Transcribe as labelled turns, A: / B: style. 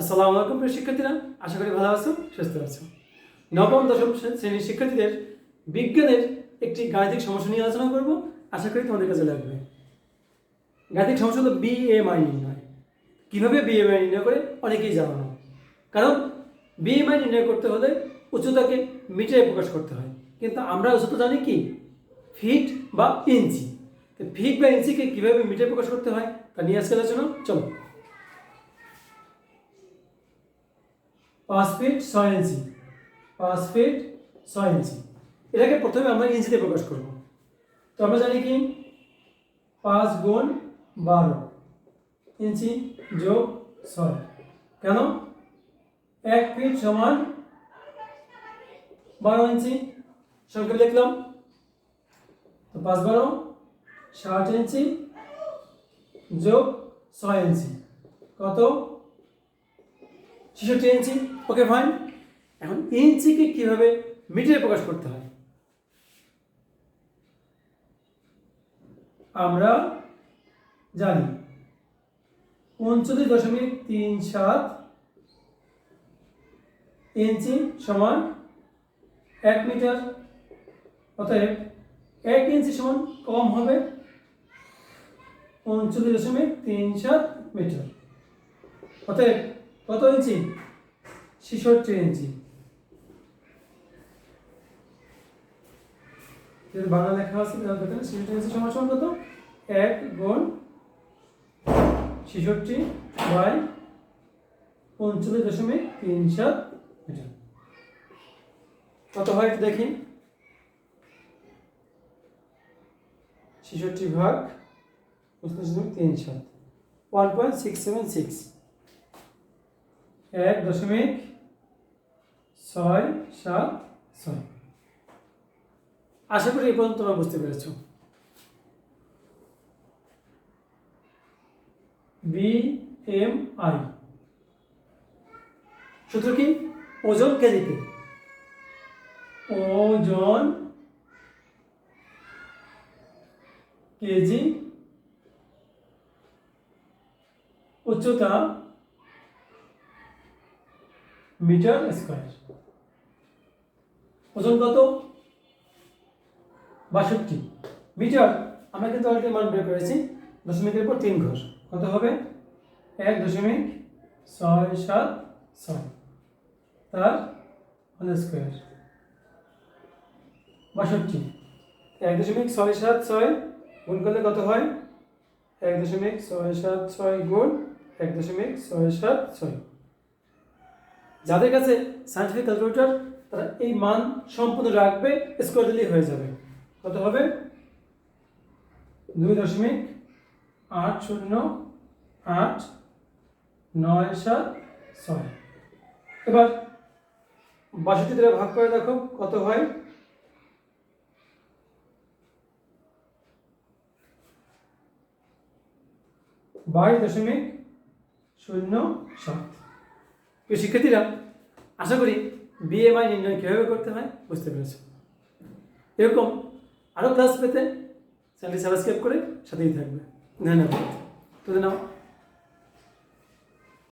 A: আসসালামু আলাইকুম প্রিয় শিক্ষার্থীরা, আশা করি ভালো আছো, সুস্থ আছো। নবম, দশম শ্রেণির শিক্ষার্থীদের বিজ্ঞানের একটি গাণিতিক সমস্যা নিয়ে আলোচনা করব। আশা করি তোমাদের কাছে লাগবে। গাণিতিক সমস্যা হলো বি এম আই নির্ণয়। কীভাবে বি এম আই নির্ণয় করে? অনেকেই জানো। না কারণ বি এম আই নির্ণয় করতে হলে উচ্চতাকে মিটারে প্রকাশ করতে হয়। কিন্তু আমরা উচ্চতা জানি কি? ফিট বা ইঞ্চি। ফিট বা ইঞ্চিকে কীভাবে মিটারে প্রকাশ করতে হয়? তা নিয়ে আজকে আলোচনা, চলো। পাঁচ ফিট ছয় ইঞ্চি পাঁচ ফিট ছয় ইঞ্চি এটাকে প্রথমে আমরা ইঞ্চিতে প্রকাশ করব। তো আমরা জানি কি? পাঁচ গুণ বারো ইঞ্চি যোগ ছয়। কেন? এক ফিট সমান বারো ইঞ্চি সংক্ষেপে লিখলাম। তো পাঁচ বারো, ষাট ইঞ্চি যোগ ছয় ইঞ্চি কত? ছেষট্টি ইঞ্চি ওকে ফাইন এখন ইঞ্চিকে কীভাবে মিটারে প্রকাশ করতে হয়? আমরা জানি। উনচল্লিশ দশমিক তিন সাত ইঞ্চি সমান এক মিটার অতএব এক ইঞ্চি সমান কম হবে উনচল্লিশ দশমিক তিন সাত মিটার অতএব কত ইঞ্চি ছেষট্টি ইঞ্চি। বাংলা লেখা আছে তাহলে দেখেন, ছেষট্টি ইঞ্চি সমান সমান কত? এক গুণ ছেষট্টি বাই উনচল্লিশ দশমিক তিন সাত মিটার। কত হয় একটু দেখি। ছেষট্টি ভাগ উনচল্লিশ দশমিক তিন সাত one point six seven six এক দশমিক ছয় সাত ছয়। আশা করি এই পর্যন্ত তোমরা বুঝতে পেরেছ। বি এম আই সূত্র কি? ওজন কেজিতে। ওজন কেজি উচ্চতা মিটার স্কোয়ার। ওজন কত? বাষট্টি। মিটার, আমরা কিন্তু অলরেডি মান বের করেছি, দশমিকের পর তিন ঘর। কত হবে? এক দশমিক ছয় সাত ছয়। তার হোল স্কোয়ার। বাষট্টি। এক দশমিক ছয় সাত ছয় গুণ করলে কত হয়? এক দশমিক ছয় সাত ছয় গুণ এক দশমিক ছয় সাত ছয়। যাদের কাছে সায়েন্টিফিক ক্যালকুলেটর তারা এই মান সম্পূর্ণ রাখবে স্কোয়ার দিলেই হয়ে যাবে। কত হবে? দুই দশমিক আট শূন্য আট নয় সাত ছয়। এবার বাষট্টি দ্বারা ভাগ করে দেখো, কত হয়? বাইশ দশমিক শূন্য সাত। প্রিয় শিক্ষার্থীরা, আশা করি বিএমআই নির্ণয় কীভাবে করতে হয় বুঝতে পেরেছ। এরকম আরও ক্লাস পেতে চ্যানেলটি সাবস্ক্রাইব করে সাথেই থাকবে। ধন্যবাদ। তোদের নাও